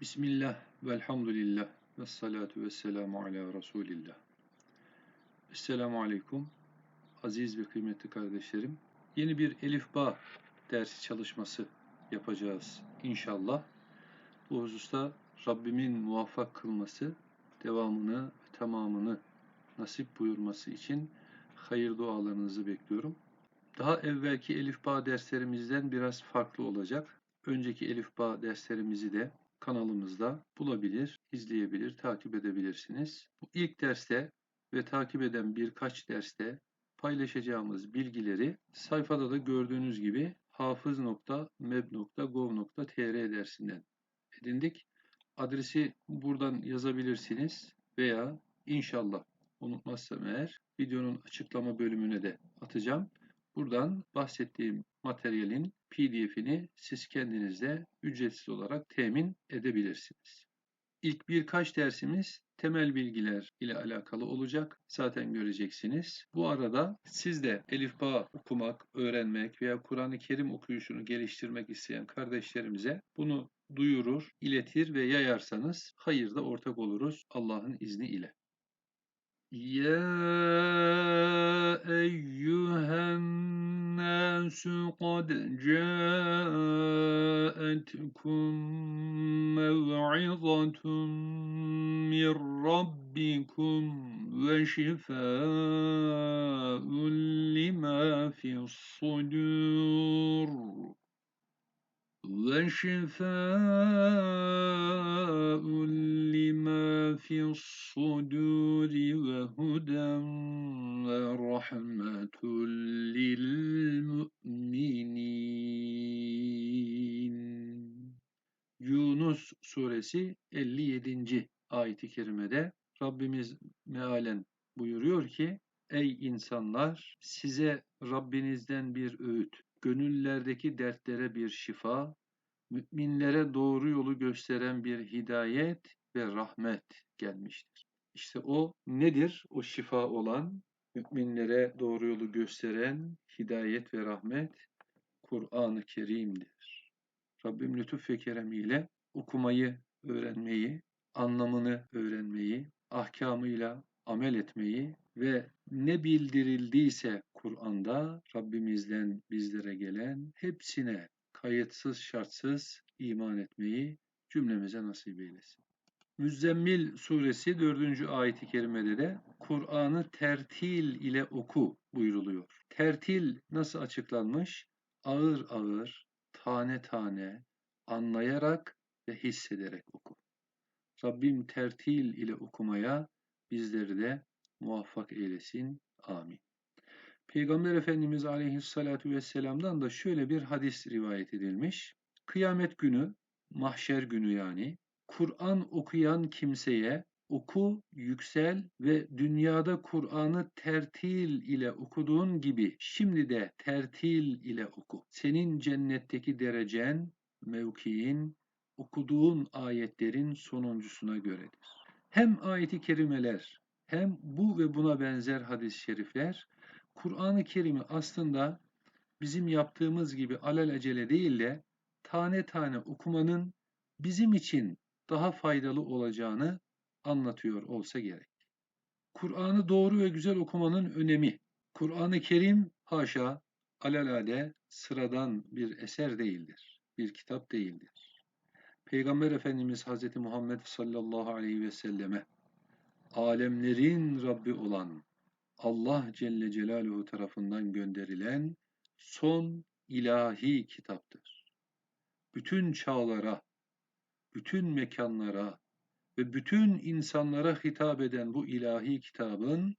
Bismillah, velhamdülillah, ve salatu ve selamu ala Resulillah. Esselamu Aleyküm, aziz ve kıymetli kardeşlerim. Yeni bir Elif Ba dersi çalışması yapacağız inşallah. Bu hususta Rabbimin muvaffak kılması, devamını tamamını nasip buyurması için hayır dualarınızı bekliyorum. Daha evvelki Elif Ba derslerimizden biraz farklı olacak. Önceki Elif Ba derslerimizi de kanalımızda bulabilir, izleyebilir, takip edebilirsiniz. Bu ilk derste ve takip eden birkaç derste paylaşacağımız bilgileri sayfada da gördüğünüz gibi hafız.meb.gov.tr dersinden edindik. Adresi buradan yazabilirsiniz veya inşallah unutmazsam eğer videonun açıklama bölümüne de atacağım. Buradan bahsettiğim materyalin PDF'ini siz kendinizde ücretsiz olarak temin edebilirsiniz. İlk birkaç dersimiz temel bilgiler ile alakalı olacak. Zaten göreceksiniz. Bu arada siz de elifba okumak, öğrenmek veya Kur'an-ı Kerim okuyuşunu geliştirmek isteyen kardeşlerimize bunu duyurur, iletir ve yayarsanız hayırda ortak oluruz Allah'ın izni ile. Ya eyyüh الناس قد جاءتكم موعظة من ربكم وشفاء لما في الصدور. وشفاء لما في الصدور وهدى ورحمة suresi 57. ayeti kerimede Rabbimiz mealen buyuruyor ki Ey insanlar size Rabbinizden bir öğüt, gönüllerdeki dertlere bir şifa, müminlere doğru yolu gösteren bir hidayet ve rahmet gelmiştir. İşte o nedir? O şifa olan, müminlere doğru yolu gösteren hidayet ve rahmet Kur'an-ı Kerim'dir. Rabbim lütuf ve keremiyle okumayı öğrenmeyi, anlamını öğrenmeyi, ahkamıyla amel etmeyi ve ne bildirildiyse Kur'an'da Rabbimizden bizlere gelen hepsine kayıtsız şartsız iman etmeyi cümlemize nasip eylesin. Müzzemmil suresi 4. ayeti kerimede de Kur'an'ı tertil ile oku buyruluyor. Tertil nasıl açıklanmış? Ağır ağır, tane tane, anlayarak ve hissederek oku. Rabbim tertil ile okumaya bizleri de muvaffak eylesin. Amin. Peygamber Efendimiz Aleyhisselatü Vesselam'dan da şöyle bir hadis rivayet edilmiş. Kıyamet günü, mahşer günü yani, Kur'an okuyan kimseye oku, yüksel ve dünyada Kur'an'ı tertil ile okuduğun gibi şimdi de tertil ile oku. Senin cennetteki derecen, mevkiin, okuduğun ayetlerin sonuncusuna göredir. Hem ayeti kerimeler hem bu ve buna benzer hadis-i şerifler Kur'an-ı Kerim'i aslında bizim yaptığımız gibi alelacele değil de tane tane okumanın bizim için daha faydalı olacağını anlatıyor olsa gerek. Kur'an'ı doğru ve güzel okumanın önemi. Kur'an-ı Kerim haşa alelade sıradan bir eser değildir. Bir kitap değildir. Peygamber Efendimiz Hazreti Muhammed sallallahu aleyhi ve selleme alemlerin Rabbi olan Allah Celle Celaluhu tarafından gönderilen son ilahi kitaptır. Bütün çağlara, bütün mekanlara ve bütün insanlara hitap eden bu ilahi kitabın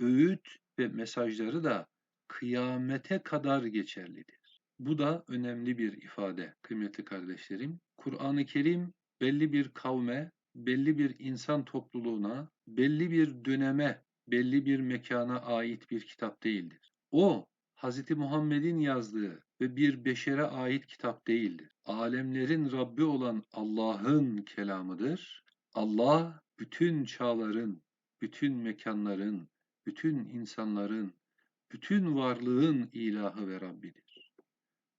öğüt ve mesajları da kıyamete kadar geçerlidir. Bu da önemli bir ifade kıymetli kardeşlerim. Kur'an-ı Kerim belli bir kavme, belli bir insan topluluğuna, belli bir döneme belli bir mekana ait bir kitap değildir. O Hz. Muhammed'in yazdığı ve bir beşere ait kitap değildir. Alemlerin Rabbi olan Allah'ın kelamıdır. Allah bütün çağların, bütün mekanların, bütün insanların, bütün varlığın ilahı ve Rabbidir.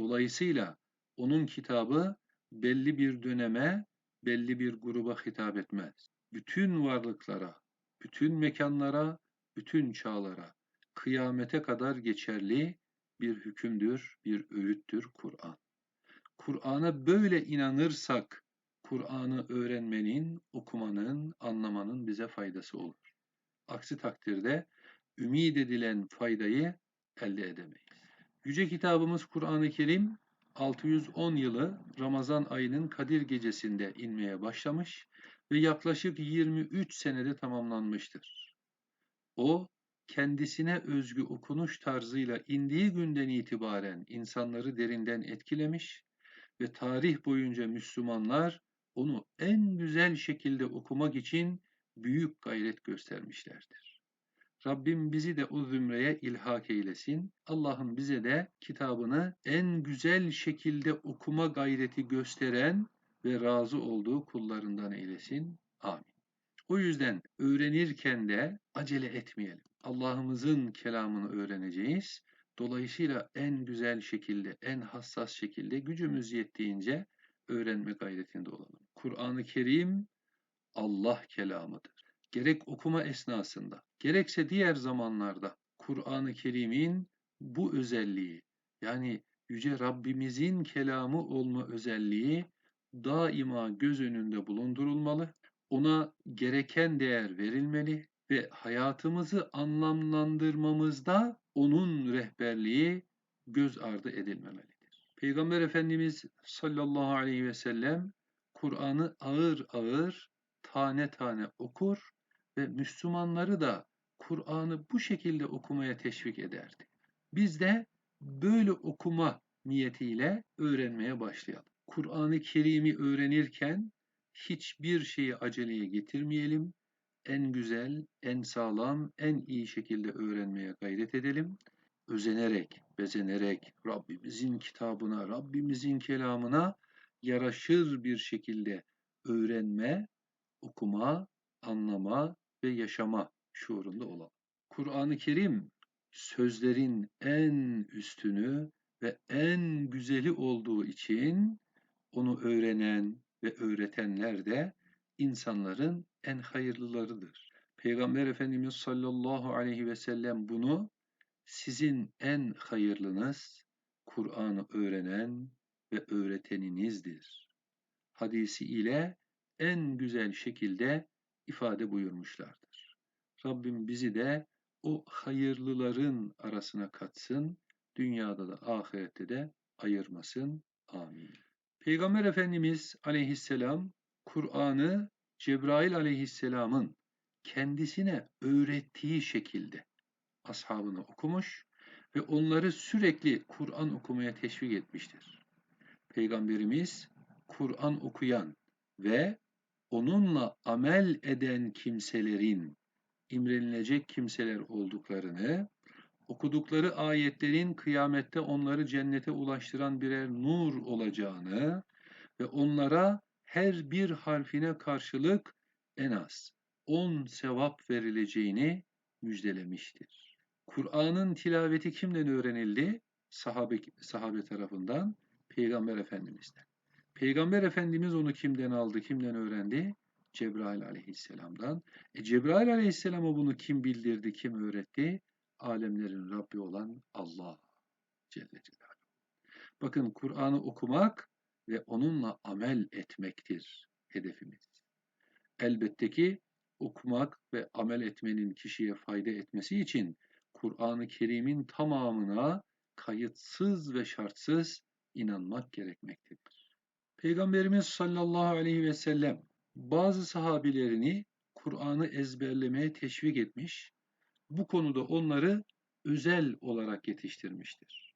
Dolayısıyla onun kitabı belli bir döneme, belli bir gruba hitap etmez. Bütün varlıklara, bütün mekanlara, bütün çağlara, kıyamete kadar geçerli bir hükümdür, bir öğüttür Kur'an. Kur'an'a böyle inanırsak, Kur'an'ı öğrenmenin, okumanın, anlamanın bize faydası olur. Aksi takdirde ümid edilen faydayı elde edemeyiz. Yüce kitabımız Kur'an-ı Kerim 610 yılı Ramazan ayının Kadir gecesinde inmeye başlamış ve yaklaşık 23 senede tamamlanmıştır. O, kendisine özgü okunuş tarzıyla indiği günden itibaren insanları derinden etkilemiş ve tarih boyunca Müslümanlar onu en güzel şekilde okumak için büyük gayret göstermişlerdir. Rabbim bizi de o zümreye ilhak eylesin. Allah'ım bize de kitabını en güzel şekilde okuma gayreti gösteren ve razı olduğu kullarından eylesin. Amin. O yüzden öğrenirken de acele etmeyelim. Allah'ımızın kelamını öğreneceğiz. Dolayısıyla en güzel şekilde, en hassas şekilde gücümüz yettiğince öğrenme gayretinde olalım. Kur'an-ı Kerim Allah kelamıdır. Gerek okuma esnasında, gerekse diğer zamanlarda Kur'an-ı Kerim'in bu özelliği yani Yüce Rabbimizin kelamı olma özelliği daima göz önünde bulundurulmalı, ona gereken değer verilmeli ve hayatımızı anlamlandırmamızda onun rehberliği göz ardı edilmemelidir. Peygamber Efendimiz sallallahu aleyhi ve sellem Kur'an'ı ağır ağır tane tane okur ve Müslümanları da Kur'an'ı bu şekilde okumaya teşvik ederdi. Biz de böyle okuma niyetiyle öğrenmeye başlayalım. Kur'an-ı Kerim'i öğrenirken hiçbir şeyi aceleye getirmeyelim. En güzel, en sağlam, en iyi şekilde öğrenmeye gayret edelim. Özenerek, bezenerek Rabbimizin kitabına, Rabbimizin kelamına yaraşır bir şekilde öğrenme, okuma, anlama ve yaşama şuurunda olalım. Kur'an-ı Kerim sözlerin en üstünü ve en güzeli olduğu için onu öğrenen ve öğretenler de insanların en hayırlılarıdır. Peygamber Efendimiz sallallahu aleyhi ve sellem bunu sizin en hayırlınız Kur'an'ı öğrenen ve öğreteninizdir. Hadisi ile en güzel şekilde ifade buyurmuşlardır. Rabbim bizi de o hayırlıların arasına katsın, dünyada da ahirette de ayırmasın. Amin. Peygamber Efendimiz aleyhisselam Kur'an'ı Cebrail aleyhisselamın kendisine öğrettiği şekilde ashabını okumuş ve onları sürekli Kur'an okumaya teşvik etmiştir. Peygamberimiz Kur'an okuyan ve onunla amel eden kimselerin imrenilecek kimseler olduklarını, okudukları ayetlerin kıyamette onları cennete ulaştıran birer nur olacağını ve onlara her bir harfine karşılık en az 10 sevap verileceğini müjdelemiştir. Kur'an'ın tilaveti kimden öğrenildi? Sahabe, sahabe tarafından, Peygamber Efendimiz'den. Peygamber Efendimiz onu kimden aldı, kimden öğrendi? Cebrail aleyhisselamdan. E Cebrail aleyhisselama bunu kim bildirdi, kim öğretti? Alemlerin Rabbi olan Allah Celle Celaluhu. Bakın Kur'an'ı okumak ve onunla amel etmektir hedefimiz. Elbette ki okumak ve amel etmenin kişiye fayda etmesi için Kur'an-ı Kerim'in tamamına kayıtsız ve şartsız inanmak gerekmektedir. Peygamberimiz sallallahu aleyhi ve sellem bazı sahabilerini Kur'an'ı ezberlemeye teşvik etmiş, bu konuda onları özel olarak yetiştirmiştir.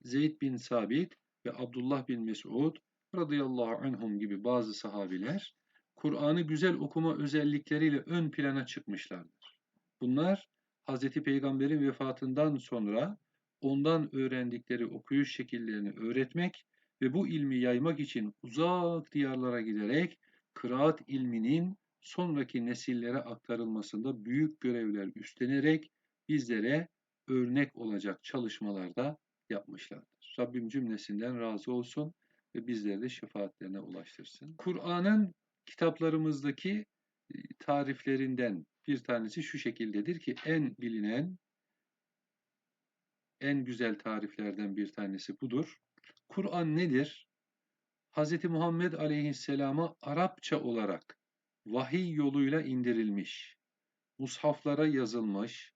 Zeyd bin Sabit ve Abdullah bin Mesud radıyallahu anhum gibi bazı sahabiler Kur'an'ı güzel okuma özellikleriyle ön plana çıkmışlardır. Bunlar Hz. Peygamber'in vefatından sonra ondan öğrendikleri okuyuş şekillerini öğretmek ve bu ilmi yaymak için uzak diyarlara giderek kıraat ilminin sonraki nesillere aktarılmasında büyük görevler üstlenerek bizlere örnek olacak çalışmalarda yapmışlardır. Rabbim cümlesinden razı olsun. ve bizleri de şefaatlerine ulaştırsın. Kur'an'ın kitaplarımızdaki e, tariflerinden bir tanesi şu şekildedir ki en bilinen, en güzel tariflerden bir tanesi budur. Kur'an nedir? Hz. Muhammed Aleyhisselam'a Arapça olarak vahiy yoluyla indirilmiş, mushaflara yazılmış,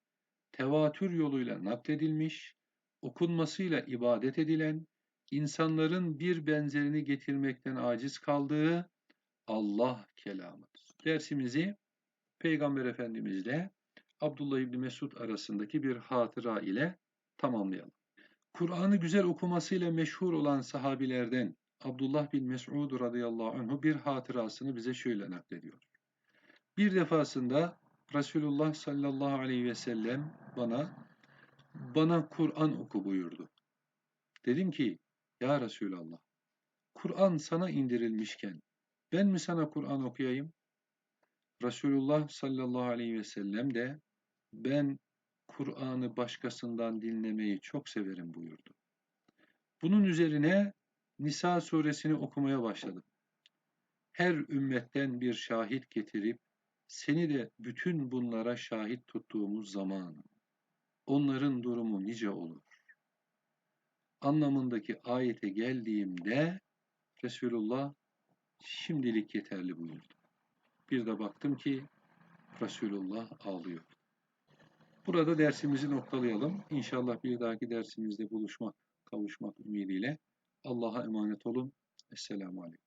tevatür yoluyla nakledilmiş, okunmasıyla ibadet edilen, insanların bir benzerini getirmekten aciz kaldığı Allah kelamıdır. Dersimizi Peygamber Efendimizle Abdullah İbni Mesud arasındaki bir hatıra ile tamamlayalım. Kur'an'ı güzel okumasıyla meşhur olan sahabilerden Abdullah bin Mes'ud radıyallahu anhu bir hatırasını bize şöyle naklediyor. Bir defasında Resulullah sallallahu aleyhi ve sellem bana bana Kur'an oku buyurdu. Dedim ki ya Resulallah Kur'an sana indirilmişken ben mi sana Kur'an okuyayım? Resulullah sallallahu aleyhi ve sellem de ben Kur'an'ı başkasından dinlemeyi çok severim buyurdu. Bunun üzerine Nisa suresini okumaya başladım. Her ümmetten bir şahit getirip seni de bütün bunlara şahit tuttuğumuz zaman onların durumu nice olur. Anlamındaki ayete geldiğimde Resulullah şimdilik yeterli buyurdu. Bir de baktım ki Resulullah ağlıyor. Burada dersimizi noktalayalım. İnşallah bir dahaki dersimizde buluşmak, kavuşmak ümidiyle Allah'a emanet olun. Esselamu Aleyküm.